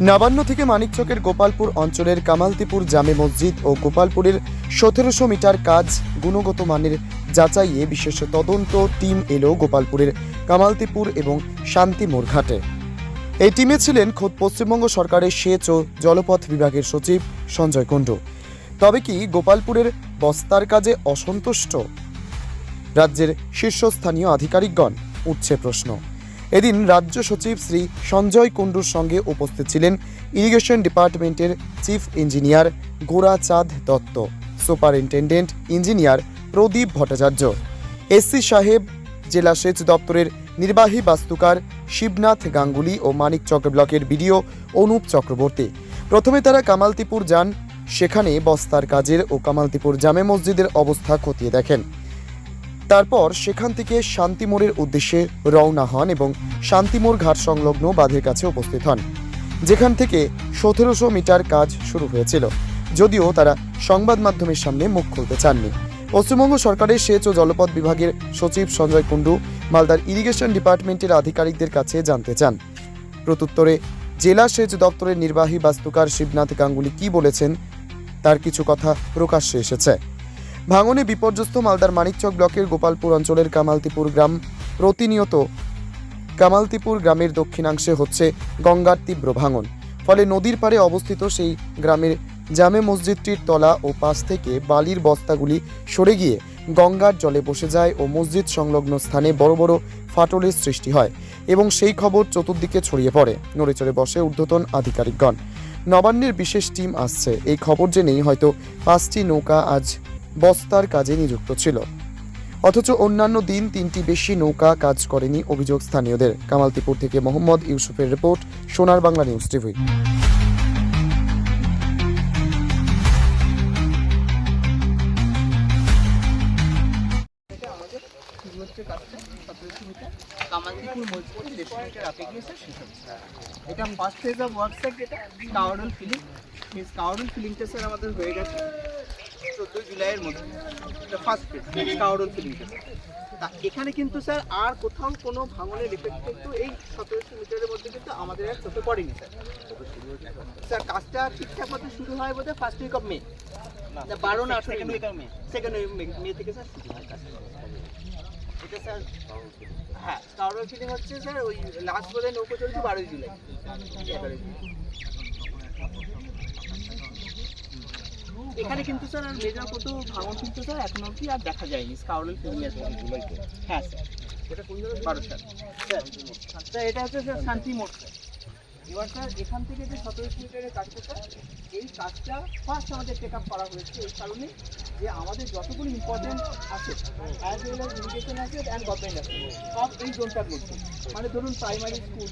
নবান্ন থেকে মানিকচকের গোপালপুর অঞ্চলের কামালতিপুর জামে মসজিদ ও গোপালপুরের সতেরোশো মিটার কাজ গুণগত মানের যাচাইয়ে বিশেষ তদন্ত টিম এলো গোপালপুরের কামালতিপুর এবং শান্তিমোড় ঘাটে। এই টিমে ছিলেন খোদ পশ্চিমবঙ্গ সরকারের সেচ ও জলপথ বিভাগের সচিব সঞ্জয় কুণ্ডু। তবে কি গোপালপুরের বস্তার কাজে অসন্তুষ্ট? রাজ্যের শীর্ষস্থানীয় আধিকারিকগণ, উঠছে প্রশ্ন। এদিন রাজ্য সচিব শ্রী সঞ্জয় কুণ্ডুর সঙ্গে উপস্থিত ছিলেন ইরিগেশন ডিপার্টমেন্টের chief engineer Gorachand Dutta, superintendent engineer Pradip Bhattacharya SC সাহেব, জেলা সেচ দপ্তরের নির্বাহী বাস্তুকার শিবনাথ গাঙ্গুলি ও মানিকচক ব্লকের বিডিও অনুপ চক্রবর্তী। প্রথমে তারা কামালতিপুর যান, সেখানে বস্তার কাজের ও কামালতিপুর জামে মসজিদের অবস্থা খতিয়ে দেখেন। তারপর সেখান থেকে শান্তিমোড়ের উদ্দেশ্যে রওনা হন এবং শান্তিমোড় ঘাট সংলগ্ন বাঁধের কাছে উপস্থিত হন, যেখান থেকে সতেরোশো মিটার কাজ শুরু হয়েছিল, যদিও তারা সংবাদ মাধ্যমের সামনে মুখ খুলতে চাননি। পশ্চিমবঙ্গ সরকারের সেচ ও জলপথ বিভাগের সচিব সঞ্জয় কুণ্ডু মালদার ইরিগেশন ডিপার্টমেন্টের আধিকারিকদের কাছে জানতে চান। প্রত্যুত্তরে, জেলা সেচ দপ্তরের নির্বাহী বাস্তুকার শিবনাথ গাঙ্গুলি কি বলেছেন, তার কিছু কথা প্রকাশ্যে এসেছে। ভাঙনে বিপর্যস্ত মালদার মানিকচক ব্লকের গোপালপুর অঞ্চলের কামালতিপুর গ্রাম প্রতিনিয়ত কামালতিপুর গ্রামের দক্ষিণাংশে হচ্ছে গঙ্গার তীব্র ভাঙন। ফলে নদীর পাড়ে অবস্থিত সেই গ্রামের জামে মসজিদটির তলা ও পাশ থেকে বালির বস্তাগুলি সরে গিয়ে গঙ্গার জলে বসে যায় ও মসজিদ সংলগ্ন স্থানে বড় বড় ফাটলের সৃষ্টি হয় এবং সেই খবর চতুর্দিকে ছড়িয়ে পড়ে। নড়েচড়ে বসে ঊর্ধ্বতন আধিকারিকগণ। নবান্নের বিশেষ টিম আসছে। এই খবর জেনেই হয়তো পাঁচটি নৌকা আজ বস্তার কাজে নিযুক্ত ছিল। অথচ অন্যান্য দিন তিনটি বেশি নৌকা কাজ করেনি অভিযোগ স্থানীয়দের। কামালতিপুর থেকে মোহাম্মদ ইউসুফের report, Sonar Bangla news TV. এটা first phase of work sir যেটা কাওয়ারল ফিলিং। মিনস কাওয়ারল ফিলিংটা স্যার আমাদের হয়ে গেছে। চোদ্দোই জুলাইয়ের মধ্যে। ফার্স্ট ফেজ কাওয়ারল ফিলিংটা তা এখানে কিন্তু স্যার আর কোথাও কোনো ভাঙনের এফেক্ট কিন্তু এই সতেরোশো মিটারের মধ্যে কিন্তু আমাদের আর চোখে পড়েনি স্যার। স্যার কাজটা ঠিকঠাক মতো শুরু হয় বোধহয় ফার্স্ট উইক অফ মে বারো না second week of May second week May থেকে স্যার শুরু হয় এটা স্যার হ্যাঁ কাউরাল ফিলিং হচ্ছে স্যার ওই লাস্ট বোধ নৌকো চলছে বারোই জুলাই এগারোই জুলাই। এখানে কিন্তু স্যার আর মেজর কত ভাঙন কিন্তু স্যার এখন অবধি আর দেখা যায়নি। কাউরাল ফিলিং আছে। হ্যাঁ স্যার এটা কোন জায়গায় বারো স্যার স্যার স্যার এটা হচ্ছে স্যার শান্তি মোড় স্যার এবার স্যার এখান থেকে যে সতেরোশো মিটারের কাজটা, এই কাজটা ফার্স্ট আমাদের টেক আপ করা হয়েছে। এই কারণে যে আমাদের যতগুলো ইম্পর্টেন্ট আছে অ্যাজ ওয়েল অ্যাজ ইরিগেশন আছে অ্যান্ড গভর্নমেন্ট আছে, সব এই জোনটার মধ্যে মানে ধরুন প্রাইমারি স্কুল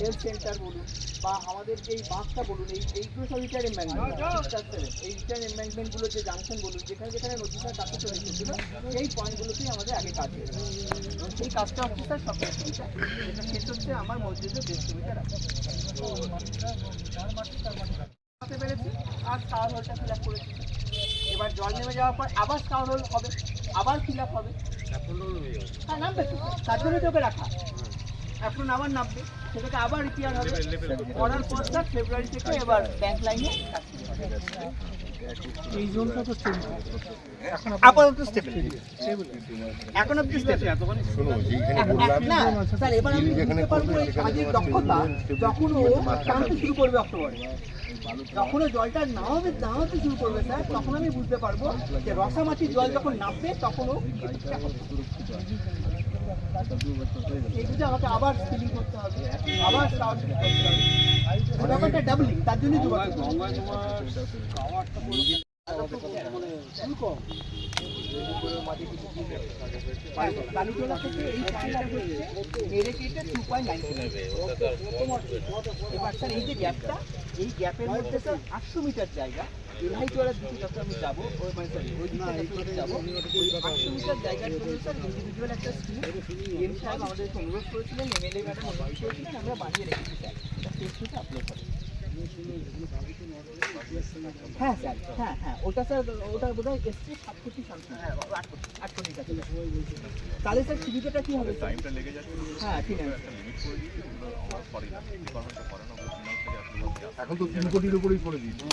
হেলথ সেন্টার বলুন বা আমাদের এই বাঁধটা বলুন, এই এইগুলো সব রিটায়ার এম্বাঙ্কমেন্ট এই রিটায়ার এম্বাঙ্কমেন্টগুলো যে জাংশন বলুন, যেখানে যেখানে নদীটার কাছে চলে এসেছিল সেই পয়েন্টগুলোতেই আমাদের আগে কাজ হয়েছে। এবং সেই কাজটা স্যার সতেরো এটা শেষ হচ্ছে আমার মসজিদে দেড়শো মিটার আছে হতে পেরেছি? আর স্টার হোলটা ফিল আপ করেছি। এবার জল নেমে যাওয়ার পর আবার স্টার হোল হবে আবার ফিল আপ হবে। হ্যাঁ নামবে তার জন্য তোকে রাখা। এখন আবার নামবে। সেটাকে আবার রিপেয়ার হবে। করার পর ফেব্রুয়ারি থেকে এবার ব্যাংক লাইনে এই জোনটা তো আপাতত স্টেবল এখন অব্দি স্টেবল না স্যার এবার আমি বুঝতে পারব এই কাজের দক্ষতা যখন ও টানতে শুরু করবে অক্টোবরে যখন জলটা নামাবে নামাতে শুরু করবে স্যার তখন আমি বুঝতে পারব যে রসামাটির জল যখন নামবে তখন ও বুঝে আমাকে আবার ফিলিং করতে হবে আবার স্টার্ট করতে হবে। ব্যাপারটা ডাবলিং তার জন্যই এই আটশো মিটার জায়গা আমি যাব ওই যাব মিটার এম আমাদেরকে অনুরোধ করেছিলেন এমএলএ ম্যাডাম অনুরোধ করেছিলেন আমরা বানিয়ে রেখেছি স্যার হ্যাঁ স্যার হ্যাঁ হ্যাঁ ওটা স্যার ওটা বোধ হয় এসছে সাত কোটি হ্যাঁ আট কোটি আট কোটি কাছে তাহলে স্যার সুবিধাটা কি হবে টাইমটা লেগে যাচ্ছে। হ্যাঁ ঠিক আছে। এখন তো তিন কোটির উপরেই করে দিয়েছে।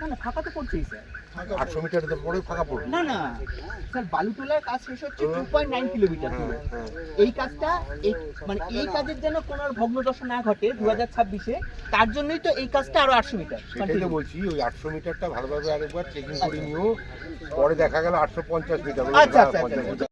না না ফাঁকা তো পড়ছেই স্যার আটশো মিটারের তো পরে ফাঁকা পড়বে। না না স্যার বালুটোলার কাজ শেষ হচ্ছে টু পয়েন্ট নাইন কিলোমিটার এই কাজটা এই মানে এই কাজের যেন কোনো আর ভগ্নদশা না ঘটে দু হাজার ছাব্বিশে তার জন্যই তো এই কাজটা আরও আটশো মিটার। সেটাই তো বলছি ওই আটশো মিটারটা ভালোভাবে আরেকবার চেকিং করে নিও। পরে দেখা গেল আটশো পঞ্চাশ মিটার। আচ্ছা, আচ্ছা, আচ্ছা। পঞ্চাশ মিটার